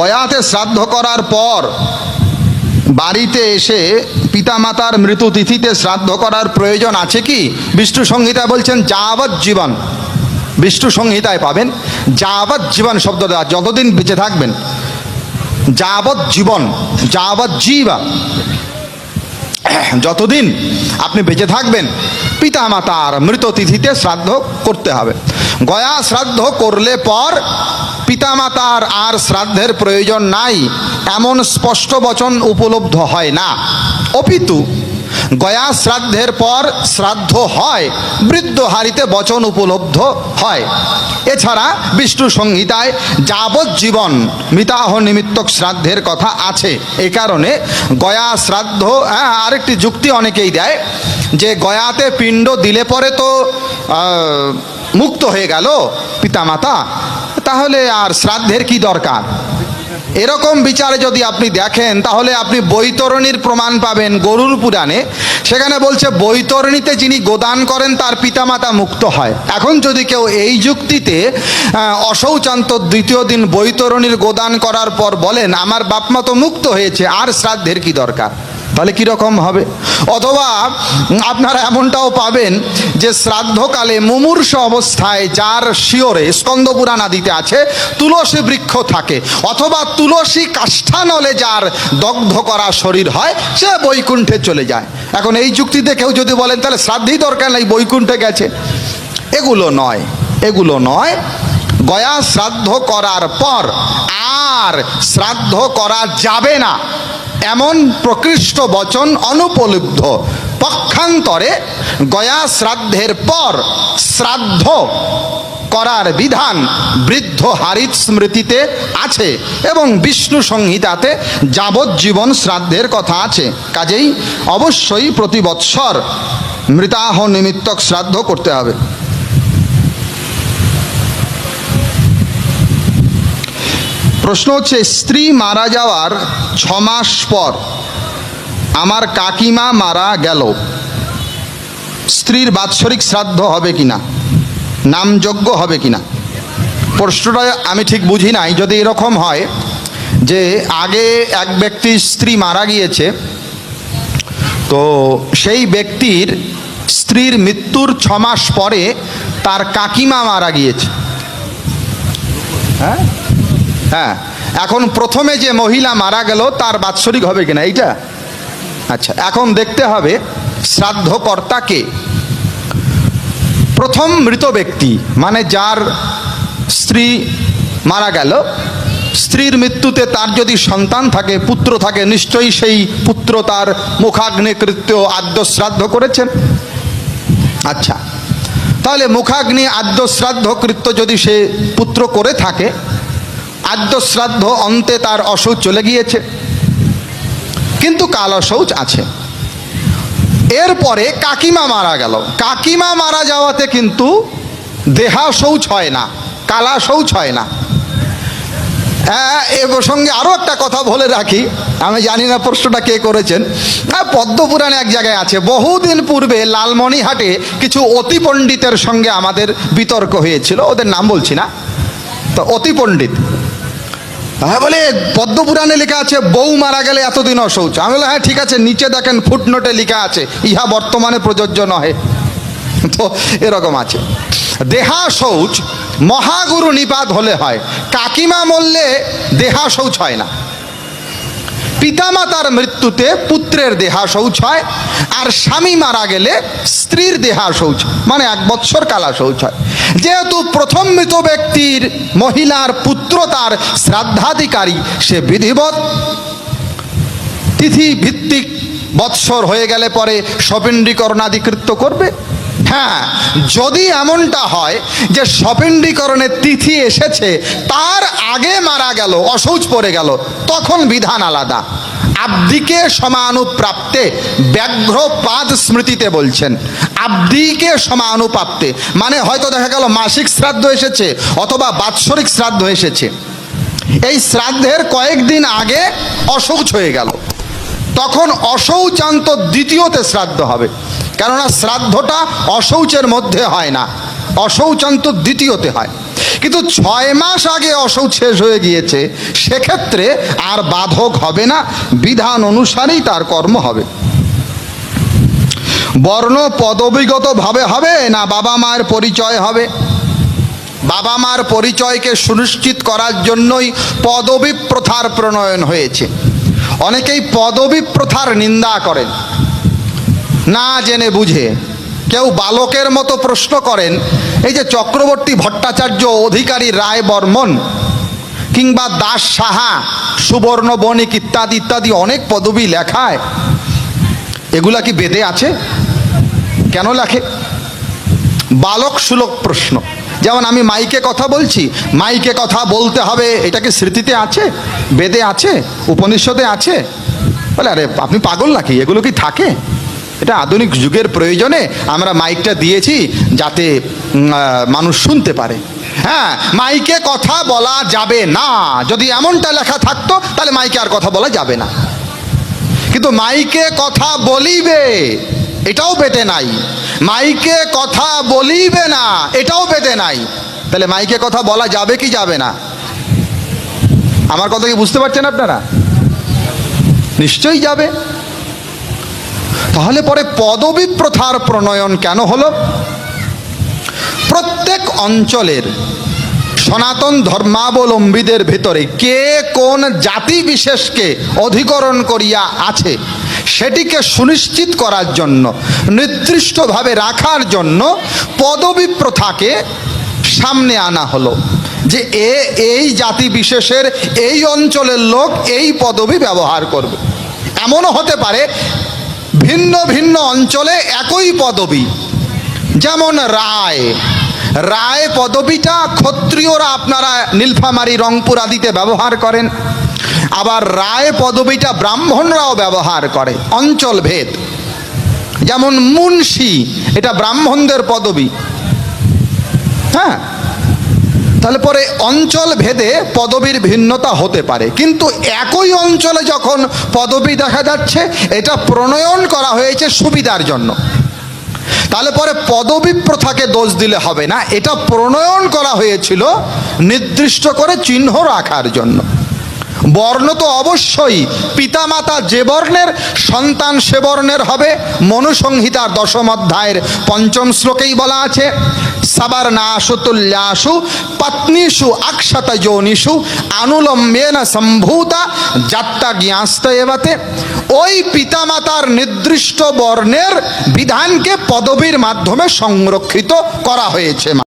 গয়াতে শ্রাদ্ধ করার পর বাড়িতে এসে পিতামাতার মৃত্যু তিথিতে শ্রাদ্ধ করার প্রয়োজন আছে কি? বিষ্ণু সংহিতা বলছেন, যাবৎ জীবন। বিষ্ণু সংহিতায় পাবেন, যাবৎ জীবন শব্দ দেওয়া, যতদিন বেঁচে থাকবেন। যাবৎ জীবন, যাবৎ জীবা। যতদিন আপনি বেঁচে থাকবেন পিতা মাতার মৃত তিথিতে শ্রাদ্ধ করতে হবে। গয়া শ্রাদ্ধ করলে পর পিতামাতার আর শ্রাদ্ধের প্রয়োজন নাই, এমন স্পষ্ট বচন উপলব্ধ হয় না। অপিতু, গয়া শ্রাদ্ধের পর শ্রাদ্ধ হয়, বৃদ্ধ হারিতে বচন উপলব্ধ হয়। এছাড়া বিষ্ণু সংহিতায় যাবজ্জীবন মৃতাহ নিমিত্তক শ্রাদ্ধের কথা আছে। এ কারণে গয়া শ্রাদ্ধ হ্যাঁ আরেকটি যুক্তি অনেকেই দেয় যে গয়াতে পিণ্ড দিলে পরে তো মুক্ত হয়ে গেল পিতামাতা তাহলে আর শ্রাদ্ধের কি দরকার? এরকম বিচারে যদি আপনি দেখেন তাহলে আপনি বৈতরণীর প্রমাণ পাবেন গরুর পুরাণে। সেখানে বলছে বৈতরণীতে যিনি গোদান করেন তার পিতামাতা মুক্ত হয়। এখন যদি কেউ এই যুক্তিতে আহ, অশৌচান্ত দ্বিতীয় দিন বৈতরণীর গোদান করার পর বলেন আমার বাপমা তো মুক্ত হয়েছে আর শ্রাদ্ধের কি দরকার? তাহলে কীরকম হবে? অথবা আপনারা এমনটাও পাবেন যে শ্রাদ্ধকালে মুমূর্ষ অবস্থায় যার শিওরে স্কন্দপুরাণ আদিতে আছে তুলসী বৃক্ষ থাকে, অথবা তুলসী কাষ্ঠানলে যার দগ্ধ করা শরীর হয়, সে বৈকুণ্ঠে চলে যায়। এখন এই যুক্তিতে কেউ যদি বলেন, তাহলে শ্রাদ্ধেই দরকার নাই, বৈকুণ্ঠে গেছে। এগুলো নয় এগুলো নয়, গয়া শ্রাদ্ধ করার পর আর শ্রাদ্ধ করা যাবে না। এমন প্রকৃষ্ট বচন অনুপলব্ধ। পক্ষান্তরে গয়া শ্রাদ্ধের পর শ্রাদ্ধ করার বিধান বৃদ্ধ হারিত স্মৃতিতে আছে এবং বিষ্ণু সংহিতাতে যাবজ্জীবন শ্রাদ্ধের কথা আছে। কাজেই অবশ্যই প্রতি বৎসর মৃতাহ নিমিত্তক শ্রাদ্ধ করতে হবে। প্রশ্ন হচ্ছে, স্ত্রী মারা যাওয়ার ছ মাস পর আমার কাকিমা মারা গেল, স্ত্রীর বাৎসরিক শ্রাদ্ধ হবে কিনা, নামযজ্ঞ হবে কিনা? প্রশ্নটা আমি ঠিক বুঝি নাই, যদি এরকম হয় যে আগে এক ব্যক্তির স্ত্রী মারা গিয়েছে, তো সেই ব্যক্তির স্ত্রীর মৃত্যুর ছ মাস পরে তার কাকিমা মারা গিয়েছে। হ্যাঁ? হ্যাঁ এখন প্রথমে যে মহিলা মারা গেল, তার বাৎসরিক হবে কিনা, এইটা? আচ্ছা এখন দেখতে হবে শ্রাদ্ধকর্তাকে প্রথম মৃত ব্যক্তি মানে যার স্ত্রী মারা গেল, স্ত্রীর মৃত্যুতে তার যদি সন্তান থাকে, পুত্র থাকে, নিশ্চয়ই সেই পুত্র তার মুখাগ্নিকৃত্য আদ্য শ্রাদ্ধ করেছেন। আচ্ছা তাহলে মুখাগ্নি আদ্য শ্রাদ্ধ কৃত্য যদি সে পুত্র করে থাকে আদ্য শ্রাদ্ধ অন্তে তার অশৌচ চলে গিয়েছে। কিন্তু কাল অশৌচ আছে। এরপরে কাকিমা মারা গেল। কাকিমা মারা যাওয়াতে কিন্তু দেহা শৌচ হয় না কালা শৌচ হয় না। হ্যাঁ এ প্রসঙ্গে আরও একটা কথা বলে রাখি। আমি জানি না প্রশ্নটা কে করেছেন। হ্যাঁ পদ্মপুরাণে এক জায়গায় আছে, বহুদিন পূর্বে লালমনিহাটে কিছু অতি পণ্ডিতের সঙ্গে আমাদের বিতর্ক হয়েছিল, ওদের নাম বলছি না। তো অতি পণ্ডিত হ্যাঁ বলে পদ্মপুরাণে লেখা আছে, বউ মারা গেলে এতদিন অশৌচ আমি বললাম হ্যাঁ ঠিক আছে, নিচে দেখেন, ফুটনোটে লেখা আছে। ইহা বর্তমানে প্রযোজ্য নহে। তো এরকম আছে। দেহা শৌচ মহাগুরু নিপাত হলে হয়। কাকিমা মরলে দেহা শৌচ হয় না। পিতামাতার মৃত্যুতে পুত্রের দেহা শৌচ হয় আর স্বামী মারা গেলে স্ত্রীর দেহা শৌচ মানে এক বৎসর কালা শৌচ হয় যেহেতু প্রথম মৃত ব্যক্তির মহিলার পুত্র তার শ্রাদ্ধাধিকারী, সে বিধিবৎ। তিথি ভিত্তিক বৎসর হয়ে গেলে পরে সপিণ্ডীকরণাধিকৃত্য করবে। হ্যাঁ যদি এমনটা হয় যে সপিণ্ডীকরণের তিথি এসেছে, তার আগে মারা গেল অশৌচ পড়ে গেল, তখন বিধান আলাদা। আব্দিকে সমানুপ্রাপ্তে ব্যাঘ্র পাদ স্মৃতিতে বলছেন, আব্দিকে সমানুপ্রাপ্তে। মানে হয়তো দেখা গেল মাসিক শ্রাদ্ধ এসেছে অথবা বাৎসরিক শ্রাদ্ধ এসেছে। এই শ্রাদ্ধের কয়েকদিন আগে অশৌচ হয়ে গেল। তখন অশৌচান্ত দ্বিতীয়তে শ্রাদ্ধ হবে। কেননা শ্রাদ্ধটা অশৌচের মধ্যে হয় না, অশৌচান্ত দ্বিতীয়তে হয়। কিন্তু ছয় মাস আগে অসৌচ শেষ হয়ে গিয়েছে, সেক্ষেত্রে আর বাধক হবে না, বিধান অনুসারেই তার কর্ম হবে। বর্ণ পদবিগতভাবে হবে না বাবা মায়ের পরিচয় হবে। বাবা মার পরিচয়কে সুনিশ্চিত করার জন্যই পদবী প্রথার প্রণয়ন হয়েছে। অনেকেই পদবী প্রথার নিন্দা করেন। না জেনে বুঝে। কেউ বালকের মতো প্রশ্ন করেন, এই যে চক্রবর্তী ভট্টাচার্য অধিকারী রায় বর্মন কিংবা দাস সাহা, সুবর্ণ বণিক ইত্যাদি ইত্যাদি অনেক পদবী লেখায়। এগুলা কি বেদে আছে? কেন লেখে? বালক সুলভ প্রশ্ন। যেমন আমি মাইকে কথা বলছি, মাইকে কথা বলতে হবে, এটা কি স্মৃতিতে আছে? বেদে আছে? উপনিষদে আছে? বলে, আরে, আপনি পাগল নাকি? এগুলো কি থাকে? এটা আধুনিক যুগের প্রয়োজনে আমরা মাইকটা দিয়েছি যাতে মানুষ শুনতে পারে। হ্যাঁ মাইকে কথা বলা যাবে না। যদি এমনটা লেখা থাকতো, তাহলে মাইকে আর কথা বলা যাবে না। কিন্তু মাইকে কথা বলিবে, এটাও পেতে নাই। মাইকে কথা বলিবে না, এটাও পেতে নাই। তাহলে মাইকে কথা বলা যাবে কি যাবে না? আমার কথা কি বুঝতে পারছেন আপনারা? নিশ্চয়ই যাবে। তাহলে পরে পদবী প্রথার প্রণয়ন কেন হলো? প্রত্যেক অঞ্চলের সনাতন ধর্মাবলম্বীদের ভিতরে কে কোন জাতি বিশেষকে অধিকরণ করিয়া আছে সেটিকে সুনিশ্চিত করার জন্য, নির্দিষ্টভাবে রাখার জন্য পদবী প্রথাকে সামনে আনা হলো যে এ এই জাতি বিশেষের এই অঞ্চলের লোক এই পদবী ব্যবহার করবে। এমনও হতে পারে ভিন্ন ভিন্ন অঞ্চলে একই পদবী। যেমন রায়। রায় পদবিটা ক্ষত্রিয়রা আপনারা নীলফামারি, রংপুর আদিতে ব্যবহার করেন। আবার রায় পদবিটা ব্রাহ্মণরাও ব্যবহার করে, অঞ্চল ভেদ। যেমন মুন্সি, এটা ব্রাহ্মণদের পদবী। হ্যাঁ? তাহলে পরে অঞ্চল ভেদে পদবীর ভিন্নতা হতে পারে। কিন্তু একই অঞ্চলে যখন পদবী দেখা যাচ্ছে, এটা প্রণয়ন করা হয়েছে সুবিধার জন্য। তাহলে পরে পদবী প্রথাকে দোষ দিলে হবে না, এটা প্রণয়ন করা হয়েছিল নির্দিষ্ট করে চিহ্ন রাখার জন্য। বর্ণ তো অবশ্যই পিতামাতা যে বর্ণের, সন্তান সে বর্ণের হবে। মনুসংহিতার দশম অধ্যায়ের পঞ্চম শ্লোকেই বলা আছে সাবার নাশু তুল্যাশু পত্নীষু অক্ষত যোনিষু আনুলম্বেন সম্ভূতা যাত্রা জ্ঞাস্ত এবাতে। ওই পিতামাতার নির্দিষ্ট বর্ণের বিধানকে পদবীর মাধ্যমে সংরক্ষিত করা হয়েছে।